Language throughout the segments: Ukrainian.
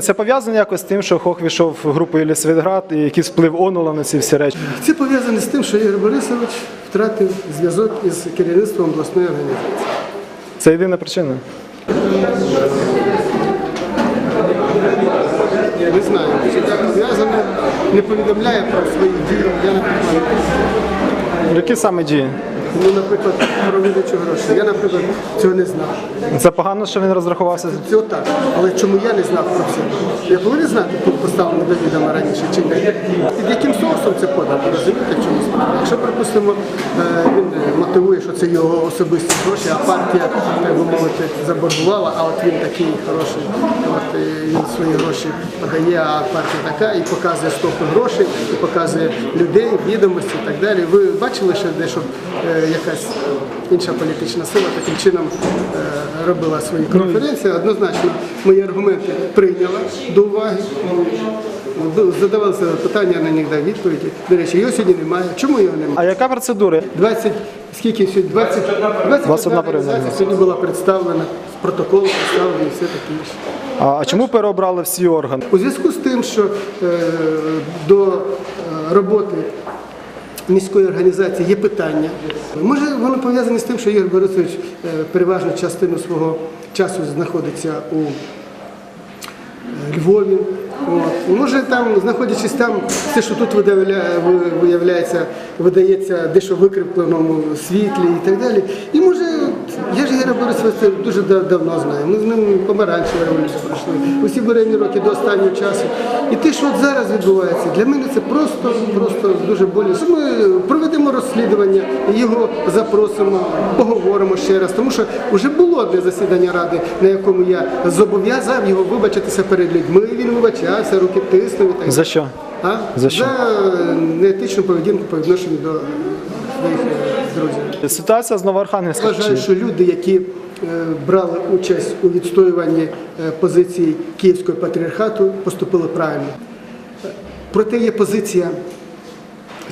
Це пов'язано якось з тим, що Хох війшов в групу Єлісаветград і якийсь вплив Онула на ці всі речі. Це пов'язане з тим, що Ігор Борисович втратив зв'язок із керівництвом обласної організації. Це єдина причина. Я не знаю, чи це пов'язано, не повідомляє про свої дії. Я, наприклад, Які саме дії? Ну, наприклад, про видачу грошей. Я, наприклад, цього не знав. Це погано, що він розрахувався. Це отак. Але чому я не знав про це? Я повинен знати, тут поставлено до відома раніше чи ні. Під яким соусом це подано, розумієте, в чому справа? Якщо, припустимо, е, він мотивує, що це його особисті гроші, а партія, так би мовити, заборгувала, а от він такий хороший, от е, він свої гроші подає, а партія така, і показує стопи грошей, і показує людей, відомості і так далі. Ви бачили, що дещо е, якась інша політична сила таким чином е, робила свої конференції. Однозначно мої аргументи прийняла до уваги. Задавалися питання, на них дав відповіді. До речі, його сьогодні немає. Чому його немає? А яка процедура? 20, скільки сьогодні? 20, 21 21 організація сьогодні була представлена, протокол представлений і все таке інше. А, а чому переобрали всі органи? У зв'язку з тим, що е, до е, роботи міської організації є питання. Може, воно пов'язане з тим, що Ігор Борисович переважно частину свого часу знаходиться у е, Львові. От. Може, там, знаходячись там, все, що тут виявляється, видається дещо в викріпленому світлі і так далі. І може, я ж Ігоря Борисовича дуже давно знаю. Ми з ним помаранчеву революцію пройшли. Усі буремні роки до останнього часу. І те, що от зараз відбувається, для мене це просто, просто дуже болісно. Ми проведемо розслідування, його запросимо, поговоримо ще раз. Тому що вже було одне засідання ради, на якому я зобов'язав його вибачитися перед людьми. Він вибачався, руки тиснув і так. За що? А? За що? неетичну поведінку по відношенню до своїх е, друзів. Ситуація з Новоархангельська. Вважаю, що люди, які е, брали участь у відстоюванні е, позицій Київського патріархату, поступили правильно. Проте є позиція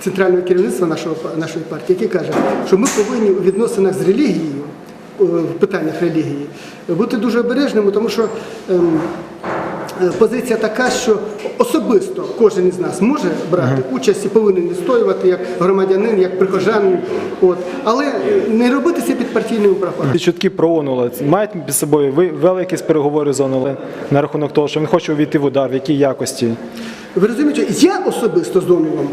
центрального керівництва нашого, нашої партії, яке каже, що ми повинні у відносинах з релігією, е, в питаннях релігії, бути дуже обережними, тому що ем, позиція така, що особисто кожен із нас може брати участь і повинен відстоювати як громадянин, як прихожанин, от, але не робити це під партійними правами. Ці чутки про Онула мають між собою ви вели якісь переговори з Онулем на рахунок того, що він хоче увійти в удар, в якій якості. Ви розумієте, я особисто з Доновим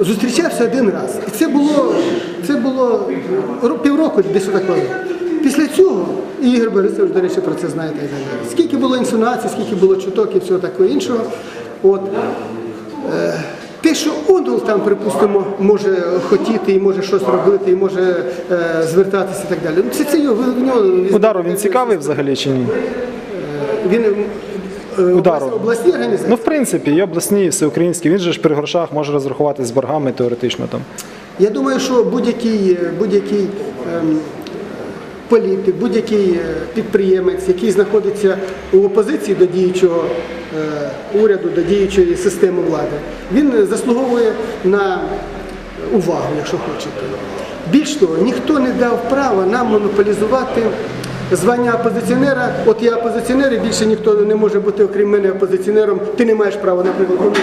зустрічався один раз. І це було, це було ро- півроку десь такого. Після цього, і Ігор Борисович, до речі, про це знає так далі. Скільки було інсинуацій, скільки було чуток і всього такого іншого. От, е, те, що Ондул там, припустимо, може хотіти і може щось робити, і може е, звертатися і так далі. Ну, Це, це його, в нього Удару він цікавий взагалі чи ні? Він е, Удару. облас- обласні організації. Ну, в принципі, і обласні, і всеукраїнські. Він же ж при грошах може розрахувати з боргами теоретично там. Я думаю, що будь-який будь-який ем, політик, будь-який е, підприємець, який знаходиться у опозиції до діючого е, уряду, до діючої системи влади, він заслуговує на увагу, якщо хочете. Більш того, ніхто не дав права нам монополізувати звання опозиціонера. От я опозиціонер, і більше ніхто не може бути, окрім мене, опозиціонером. Ти не маєш права, наприклад,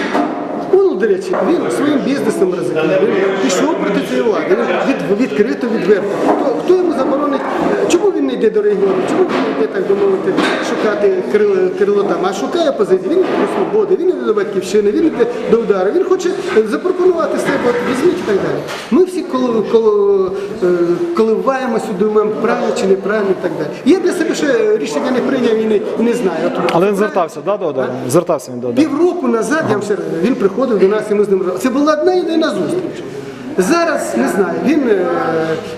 ну, до речі, він своїм бізнесом ризикує. Він пішов проти цієї влади. Від, відкрито, відверто. Хто, хто йому заборонить? е, Чому він не йде до регіону? Чому він йде, так би мовити, шукати крило, крило там? А шукає позицію. Він йде до свободи, він йде до батьківщини, він йде до удару. Він хоче е, запропонувати себе, от візьміть і так далі. Ми всі коли, коли, е, коливаємося, думаємо, правильно чи неправильно і так далі. Я для себе ще рішення не прийняв і не, і не знаю. От, Але він звертався да, до удару? Звертався він до удару. Півроку назад я вам ще раз, він приходив до нас і ми з ним розмовляли. Це була одна єдина зустріч. Зараз не знаю. Він е,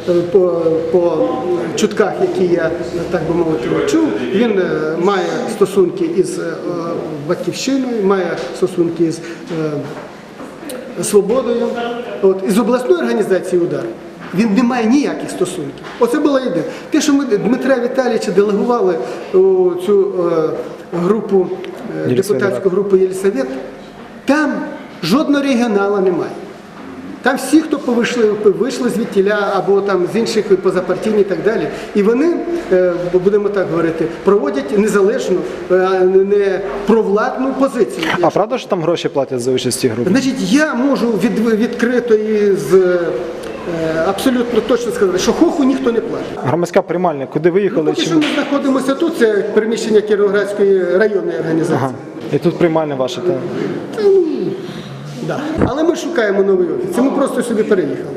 е, по, по чутках, які я так би мовити чув, він е, має стосунки із батьківщиною, має стосунки з свободою. От із обласної організації удар. Він не має ніяких стосунків. Оце було єдине. Те, що ми Дмитра Віталійовича делегували у цю групу, депутатську групу Єлісавет, там жодного регіонала немає. Там всі, хто повийшли, вийшли звідтіля або там з інших позапартійні і так далі. І вони, е, будемо так говорити, проводять незалежну, е, не провладну позицію. А правда, що там гроші платять за участь в цій групі? Значить, я можу від, відкрито і з е, абсолютно точно сказати, що хоху ніхто не платить. Громадська приймальня, куди виїхали? Поки що ми знаходимося тут, це приміщення Кіровоградської районної організації. Ага. І тут приймальня ваша. Та. Да. Але ми шукаємо новий офіс. Ми просто сюди переїхали.